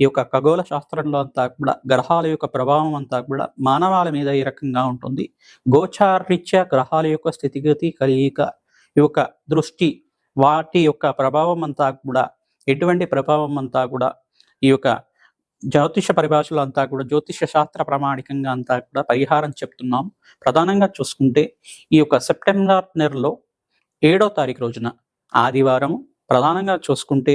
ఈ యొక్క ఖగోళ శాస్త్రంలో అంతా కూడా గ్రహాల యొక్క ప్రభావం అంతా కూడా మానవాల మీద ఈ రకంగా ఉంటుంది. గోచారీత్యా గ్రహాల యొక్క స్థితిగతి కలియిక ఈ యొక్క దృష్టి వాటి యొక్క ప్రభావం అంతా కూడా ఎటువంటి ప్రభావం అంతా కూడా ఈ యొక్క జ్యోతిష పరిభాషలో అంతా కూడా జ్యోతిష శాస్త్ర ప్రామాణికంగా అంతా కూడా పరిహారం చెప్తున్నాం. ప్రధానంగా చూసుకుంటే ఈ యొక్క సెప్టెంబర్ నెలలో ఏడో తారీఖు రోజున ఆదివారం ప్రధానంగా చూసుకుంటే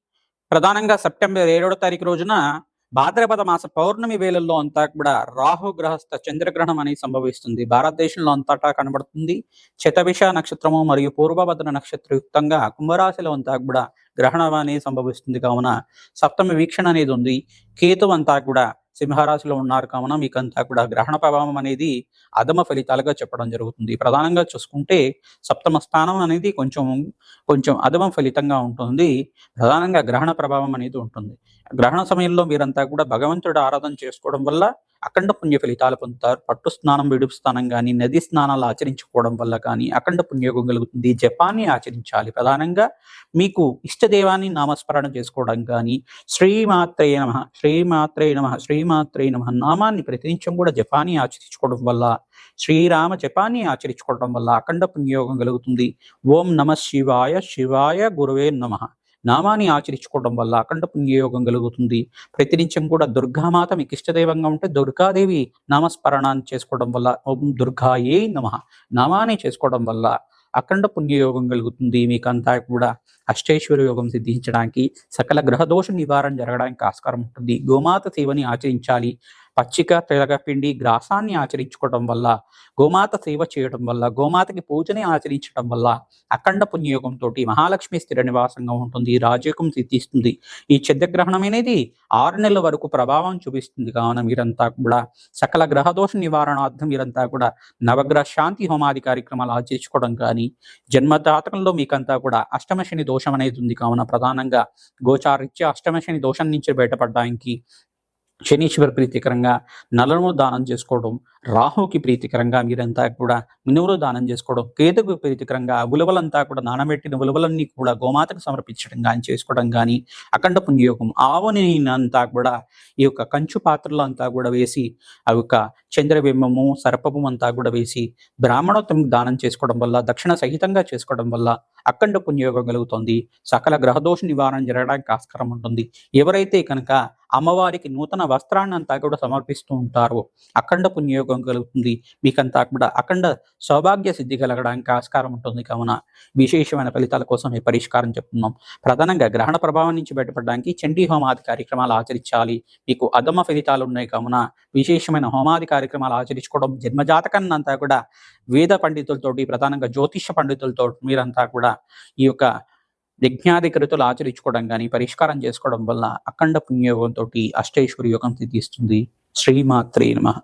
ప్రధానంగా సెప్టెంబర్ ఏడవ తారీఖు రోజున భాద్రపద మాస పౌర్ణమి వేళల్లో అంతా కూడా రాహు గ్రహస్థ చంద్రగ్రహణం అనేది సంభవిస్తుంది. భారతదేశంలో అంతటా కనబడుతుంది. శతభిష నక్షత్రము మరియు పూర్వభద్ర నక్షత్రయుక్తంగా కుంభరాశిలో అంతా కూడా గ్రహణం అనేది సంభవిస్తుంది. కావున సప్తమి వీక్షణ అనేది ఉంది. కేతు అంతా కూడా సింహరాశిలో ఉన్నారు కావున మీకు అంతా కూడా గ్రహణ ప్రభావం అనేది అధమ ఫలితాలుగా చెప్పడం జరుగుతుంది. ప్రధానంగా చూసుకుంటే సప్తమ స్థానం అనేది కొంచెం కొంచెం అధమ ఫలితంగా ఉంటుంది. ప్రధానంగా గ్రహణ ప్రభావం అనేది ఉంటుంది. గ్రహణ సమయంలో మీరంతా కూడా భగవంతుడు ఆరాధన చేసుకోవడం వల్ల అఖండ పుణ్య ఫలితాలు పొందుతారు. పట్టు స్నానం విడుపు స్నానం కానీ నది స్నానాలు ఆచరించుకోవడం వల్ల కానీ అఖండ పుణ్యోగం కలుగుతుంది. జపాన్ని ఆచరించాలి. ప్రధానంగా మీకు ఇష్టదేవాన్ని నామస్మరణ చేసుకోవడం కానీ శ్రీమాత్రే నమ శ్రీమాత్రే నమ శ్రీమాత్రే నమ నామాన్ని ప్రతినిత్యం కూడా జపాన్ని ఆచరించుకోవడం వల్ల శ్రీరామ జపాన్ని ఆచరించుకోవడం వల్ల అఖండ పుణ్యోగం కలుగుతుంది. ఓం నమ శివాయ శివాయ గురువే నమ. నామాన్ని ఆచరించుకోవడం వల్ల అఖండ పుణ్యయోగం కలుగుతుంది. ప్రతినిత్యం కూడా దుర్గామాత మీకు ఇష్టదైవంగా ఉంటే దుర్గాదేవి నామస్మరణాన్ని చేసుకోవడం వల్ల ఓం దుర్గాయే నమ. నామాన్ని చేసుకోవడం వల్ల అఖండ పుణ్యయోగం కలుగుతుంది. మీకంతా కూడా అష్టైశ్వర్య యోగం సిద్ధించడానికి సకల గ్రహదోష నివారణ జరగడానికి ఆస్కారం ఉంటుంది. గోమాత సేవని ఆచరించాలి. పచ్చిక తెలగపిండి గ్రాసాన్ని ఆచరించుకోవడం వల్ల గోమాత సేవ చేయడం వల్ల గోమాతకి పూజని ఆచరించడం వల్ల అఖండ పుణ్యయోగంతో మహాలక్ష్మి స్థిర నివాసంగా ఉంటుంది రాజయోగం సిద్ధిస్తుంది. ఈ చంద్రగ్రహణం అనేది ఆరు నెలల వరకు ప్రభావం చూపిస్తుంది. కావున మీరంతా కూడా సకల గ్రహదోష నివారణార్థం మీరంతా కూడా నవగ్రహ శాంతి హోమాది కార్యక్రమాలు ఆచరించుకోవడం కానీ జన్మదాతకంలో మీకంతా కూడా అష్టమ శని దోషం అనేది ఉంది. కావున ప్రధానంగా గోచారిత్య అష్టమ శని దోషం నుంచి బయటపడడానికి శనీశ్వర ప్రీతికరంగా నలను దానం చేసుకోవడం రాహుకి ప్రీతికరంగా మీరంతా కూడా మినువులు దానం చేసుకోవడం కేతుకు ప్రీతికరంగా ఉలవలంతా కూడా నానబెట్టిన ఉలవలన్నీ కూడా గోమాతకు సమర్పించడం కానీ చేసుకోవడం కానీ అఖండ పుణ్యయోగం ఆవుని అంతా కూడా ఈ యొక్క కంచు పాత్రలో అంతా కూడా వేసి ఆ యొక్క చంద్రబింబము సర్పము అంతా కూడా వేసి బ్రాహ్మణోత్తమకు దానం చేసుకోవడం వల్ల దక్షిణ సహితంగా చేసుకోవడం వల్ల అఖండ పుణ్యయోగం కలుగుతుంది. సకల గ్రహదోష నివారణ జరగడానికి ఆస్కారం ఉంటుంది. ఎవరైతే కనుక అమ్మవారికి నూతన వస్త్రాన్ని అంతా కూడా సమర్పిస్తూ ఉంటారో అఖండ పుణ్యయోగం కలుగుతుంది. మీకంతా కూడా అఖండ సౌభాగ్య సిద్ధి కలగడానికి ఆస్కారం ఉంటుంది. కావున విశేషమైన ఫలితాల కోసం ఈ పరిష్కారం చెప్తున్నాం. ప్రధానంగా గ్రహణ ప్రభావం నుంచి బయటపడడానికి చండీ హోమాది కార్యక్రమాలు ఆచరించాలి. మీకు అధమ ఫలితాలు ఉన్నాయి. కావున విశేషమైన హోమాది కార్యక్రమాలు ఆచరించుకోవడం జన్మజాతకాన్ని అంతా కూడా వేద పండితులతోటి ప్రధానంగా జ్యోతిష పండితులతో మీరంతా కూడా ఈ యొక్క యజ్ఞాధికృతులు ఆచరించుకోవడం కానీ పరిష్కారం చేసుకోవడం వల్ల అఖండ పుణ్యయోగంతో అష్టేశ్వరి యోగం సిద్ధిస్తుంది. శ్రీమాత్రే నమ.